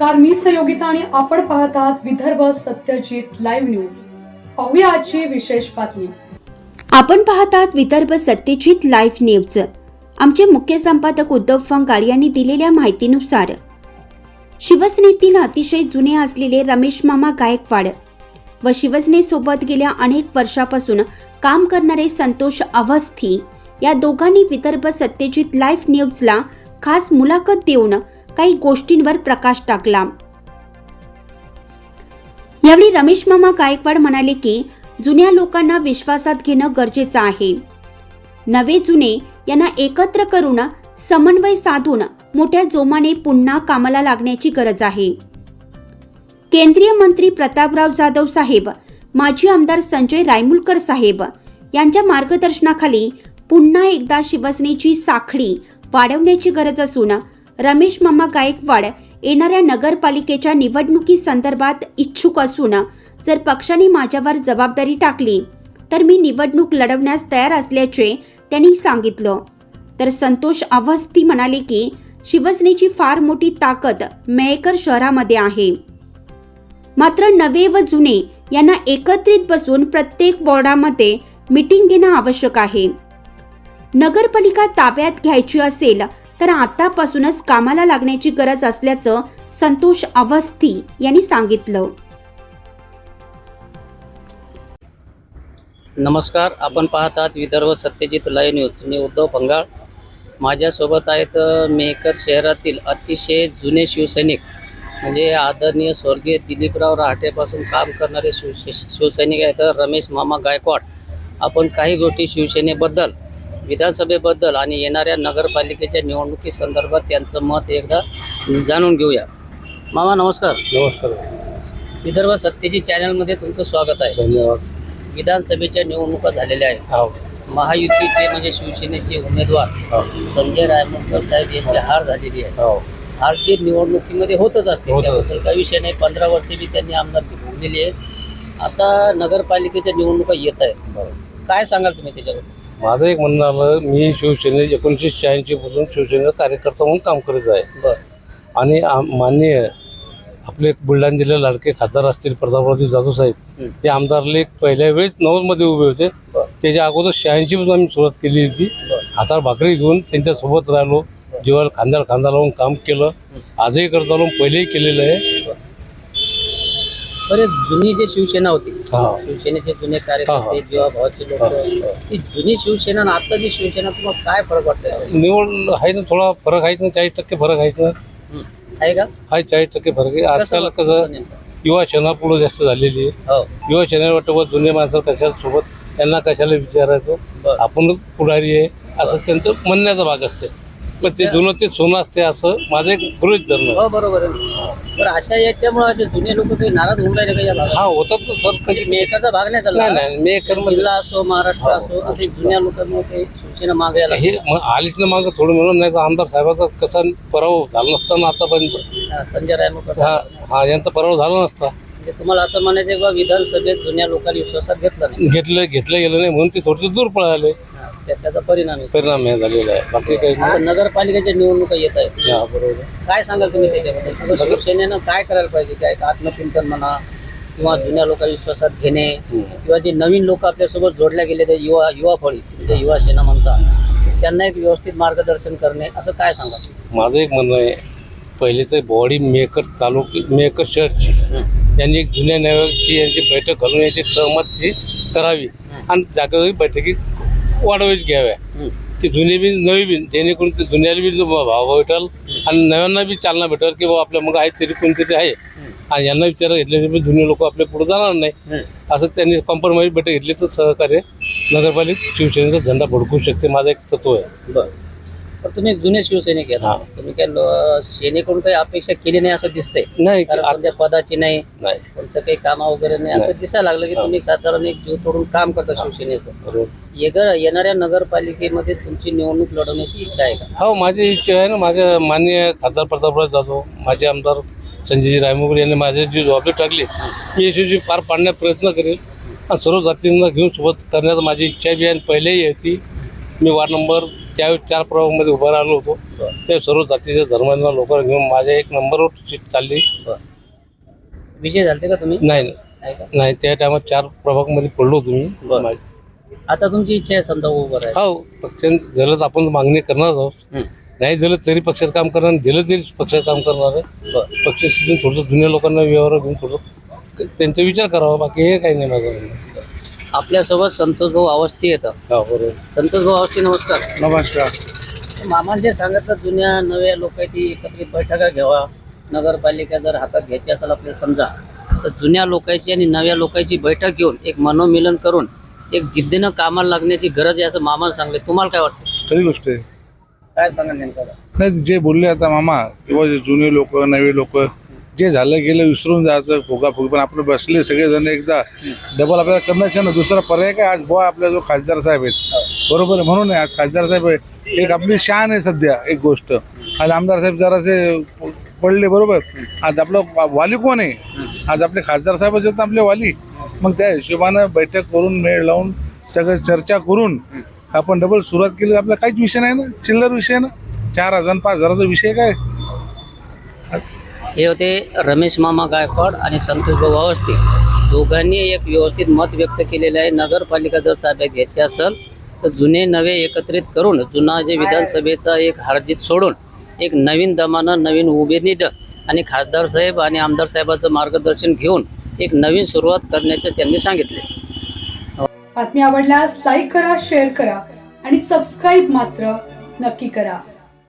नमस्कार मी सहयोगिता आणि आपण पाहत आहात विदर्भ सत्यजित लाईव्ह न्यूज पाहूया आजची विशेष बातमी. आपण पाहतात विदर्भ सत्यजित लाईव्ह न्यूज आमचे मुख्य संपादक उद्धव फंगाळ यांनी दिलेल्या माहितीनुसार शिवसेनेतील अतिशय जुने असलेले रमेश मामा गायकवाड व शिवसेनेसोबत गेल्या अनेक वर्षापासून काम करणारे संतोष अवस्थी या दोघांनी विदर्भ सत्यजित लाईव्ह न्यूजला खास मुलाखत देऊन काही गोष्टींवर प्रकाश टाकला. यावेळी रमेश मामा गायकवाड म्हणाले की जुन्या लोकांना विश्वासात घेणं गरजेचं आहे. नवे जुने यांना एकत्र करून समन्वय साधून मोठ्या जोमाने पुन्हा कामाला लागण्याची गरज आहे. केंद्रीय मंत्री प्रतापराव जाधव साहेब माजी आमदार संजय रायमुलकर साहेब यांच्या मार्गदर्शनाखाली पुन्हा एकदा शिवसेनेची साखळी वाढवण्याची गरज असून रमेश मामा गायकवाड येणाऱ्या नगरपालिकेच्या निवडणुकी संदर्भात इच्छुक असून जर पक्षाने माझ्यावर जबाबदारी टाकली तर मी निवडणूक लढवण्यास तयार असल्याचे त्यांनी सांगितलं. तर संतोष अवस्थी म्हणाले की शिवसेनेची फार मोठी ताकद मेयकर शहरामध्ये आहे. मात्र नवे व जुने यांना एकत्रित बसून प्रत्येक वॉर्डामध्ये मीटिंग घेणं आवश्यक आहे. नगरपालिका ताब्यात घ्यायची असेल तर आतापासूनच कामाला लागण्याची गरज असल्याचं संतोष अवस्थी यांनी सांगितलं. नमस्कार आपण पाहत आहात विदर्भ सत्यजित लाईव्ह न्यूज मी उद्धव भंगाळ माझ्यासोबत आहेत मेहकर शहरातील अतिशय जुने शिवसैनिक म्हणजे आदरणीय स्वर्गीय दिलीपराव रहाटेपासून काम करणारे शिव- शिवसैनिक आहेत रमेश मामा गायकवाड. आपण काही गोष्टी शिवसेनेबद्दल विधानसभेबद्दल आणि येणाऱ्या नगरपालिकेच्या निवडणुकी संदर्भात त्यांचं मत एकदा जाणून घेऊया. मामा नमस्कार. नमस्कार. विदर्भ सत्यजित चॅनलमध्ये तुमचं स्वागत आहे. धन्यवाद. विधानसभेच्या निवडणुका झालेल्या आहेत. हो. महायुतीचे म्हणजे शिवसेनेचे उमेदवार हो. संजय रायमुलकर साहेब यांची हार झालेली आहे. हो. हार जी निवडणुकीमध्ये होतच असते होतच. त्याबद्दल काही विषय नाही. पंधरा वर्षे बी त्यांनी आमदारकी भोगलेली आहे आता नगरपालिकेच्या निवडणुका येत आहेत. बरोबर काय सांगाल तुम्ही त्याच्याबद्दल? माझं एक म्हणणं आलं मी शिवसेने एकोणीसशे शहाऐंशी पासून शिवसेनेचा कार्यकर्ता म्हणून काम करत आहे. आणि आम- माननीय आपले बुलढाणा जिल्ह्यात लाडके खासदार असतील प्रतापरावजी जाधव साहेब. ते आमदारले पहिल्या वेळेस नव्वदमध्ये उभे होते. त्याच्या अगोदर शहाऐंशी पासून आम्ही सुरुवात केली होती. हातावर भाकरी घेऊन त्यांच्यासोबत राहिलो. जीवाला खांद्याला खांदा लावून काम केलं. आजही करत आलो. पहिलेही केलेलं आहे. बरे जुनी जी शिवसेना होती. शिवसेनेचे जुने कार्यकर्ते हा. जीवा भावाचे लोक. ती जुनी शिवसेना आणि आता जी शिवसेना तुम्हाला काय फरक वाटतंय? निवड आहे ना थोडा फरक आहे ना चाळीस टक्के फरक आहे ना. हं. आहे का? आहे चाळीस टक्के फरक आहे. आजकाल वाटतं? कसं? युवा क्षणा पुढे जास्त झालेली आहे. हो. युवा क्षणा वाटतं जुने माणसं कशाला सोबत त्यांना कशाला विचारायचं? बरं. आपणच पुढारी आहे. असं त्यांचं म्हणण्याचा भाग असते ते जुनं ते सोनं असते असं माझं एक गृहित धरणं. हो बरोबर आहे. बरं अशा याच्यामुळे असे जुने लोक काही नाराज होऊन राहिले का या भागात? हा होतात ना सर म्हणजे कधी मेहकाचा भाग नाही झाला? नाही नाही मी एक कर्म जिल्हा असो महाराष्ट्र असो असे जुन्या लोकांमुळे काही शिवसेना मागे यायला हे म- आलीच ना मागं थोडं म्हणून नाही तर आमदार साहेबाचा कसा पराभव झाला नसता ना आतापर्यंत. हा, संजय रायमुलकर हा. हा यांचा पराभव झाला नसता. म्हणजे तुम्हाला असं म्हणायचं की बा विधानसभेत जुन्या लोकांनी विश्वासात घेतला नाही. घेतलं घेतलं गेलं नाही म्हणून ते थोडे दूर पळाले. त्या- त्याचा परिणाम आहे. परिणाम हे झालेला आहे. बाकी काही आता नाही. नगरपालिकेच्या निवडणुका येत आहेत. हा बरोबर. काय सांगाल तुम्ही त्याच्याबद्दल? किंवा शिवसेनेनं काय करायला पाहिजे? काय आत्मचिंतन म्हणा किंवा जुन्या लोकांना विश्वासात घेणे हम्म. किंवा जे नवीन लोक आपल्यासोबत जोडल्या गेले ते युवा युवा फळी म्हणजे युवा सेना म्हणता त्यांना एक व्यवस्थित मार्गदर्शन करणे असं काय सांगा माझं एक म्हणणं आहे पहिलेचं बॉडी मेकर तालुके मेकर शहरची यांनी एक जुन्या न्यायालयाची यांची बैठक घालून याची सहमती करावी. आणि जागोजागी बैठकी वाढवायची घ्याव्या की जुनी बीज नवी बीज जेणेकरून ते जुन्याला बी भाव भेटल आणि नव्यांना बी चालना भेटेल की बाबा आपल्या मग आहे तरी कोणतरी आहे. आणि यांना विचार घेतल्याने जुने लोक आपल्या पुढे जाणार नाही. असं त्यांनी कॉम्प्रोमाइज बैठक घेतली तर सहकार्य नगरपालिका शिवसेनेचा झेंडा भडकू शकते. माझं एक तत्व आहे. तर तुम्ही जुने शिवसैनिक आहेत. हा. तुम्ही काय लो- सेनेकडून काही अपेक्षा केली नाही असं दिसतंय. नाही. कारण कोणत्या पदाची नाही नाही. कोणतं काही कामा वगैरे नाही. असं दिसायला लागलं की हा. तुम्ही साधारण एक जीव तोडून काम करता शिवसेनेचं. बरोबर. येगर येणाऱ्या नगरपालिकेमध्ये तुमची निवडणूक लढवण्याची इच्छा आहे का? हो माझी इच्छा आहे ना. माझ्या माननीय खासदार प्रतापराव जाधव माजी आमदार संजयजी रायमुगर यांनी माझी जी जबाबदारी टाकली मी यशस्वी पार पाडण्याचा प्रयत्न करेल. आणि सर्व जातींना घेऊन सोबत करण्याची माझी इच्छा बी आहे. आणि पहिलेही होती मी वार्ड नंबर त्यावेळी चार प्रभागामध्ये उभा राहिलो होतो. ते सर्व जातीच्या धर्मांना लोक घेऊन माझ्या एक नंबरवर सीट चालली. विजय झालते का तुम्ही? नाही का? नाही त्या टायमात चार प्रभागमध्ये पडलो बरं. आता तुमची इच्छा आहे समजा उभं हो पक्षांनी झालं तर आपण मागणी करणार आहोत. नाही झालं तरी पक्षाचं काम करणार दिलं तरी पक्षाचं काम करणार आहे. पक्ष सोडून थोडंसं जुन्या लोकांना व्यवहार घेऊन थोडं त्यांचा विचार करावा बाकी हे काही नाही माझं म्हणणं. आपल्यासोबत संतोष भाऊ अवस्थी येतं. हो बरोबर. संतोष भाऊ अवस्थी नमस्कार. नमस्कार. मामाने जे सांगितलं जुन्या नव्या लोकांची एकत्रित बैठका घ्यावा. नगरपालिका जर हातात घ्यायची असेल आपल्याला समजा तर जुन्या लोकांची आणि नव्या लोकांची बैठक घेऊन एक मनोमिलन करून एक जिद्दीनं कामाला लागण्याची गरज आहे असं मामाला सांगले तुम्हाला काय वाटतं? खरी गोष्ट आहे. काय सांगा नेमकं? नाही जे बोलले आता मामा किंवा जुने लोक नवे लोक जे झालं गेलं विसरून जायचं फुगाफुगी. पण आपलं बसले सगळेजण एकदा. डबल आपल्याला करण्याचं ना. दुसरा पर्याय काय? आज बुवा आपला जो खासदार साहेब आहेत. बरोबर आहे. म्हणून आहे आज खासदार साहेब आहे. एक आपली शान आहे सध्या एक गोष्ट. आज आमदार साहेब जरासे पडले बरोबर. आज आपलं वाली कोण आहे? आज आपले खासदार साहेबच आहेत ना आपले वाली. मग त्या हिशोबानं बैठक करून मेळ लावून सगळं चर्चा करून आपण डबल सुरुवात केली. तर आपला काहीच विषय नाही ना. चिल्लर विषय ना. चार हजार पाच हजाराचा विषय काय? हे होते रमेश मामा गायकवाड आणि संतोष भाऊ अवस्थी. दोघांनी एक व्यवस्थित मत व्यक्त केलेलं आहे. नगरपालिका जर ताब्यात घ्यायची असेल तर जुने नवे एकत्रित करून जुना जे विधानसभेचा एक हारजीत सोडून एक नवीन दमानं नवीन उमेदनीद आणि खासदार साहेब आणि आमदार साहेबाचं मार्गदर्शन घेऊन एक नवीन सुरुवात करण्याचं त्यांनी सांगितले. बातमी आवडल्यास लाईक करा शेअर करा आणि सबस्क्राईब मात्र नक्की करा.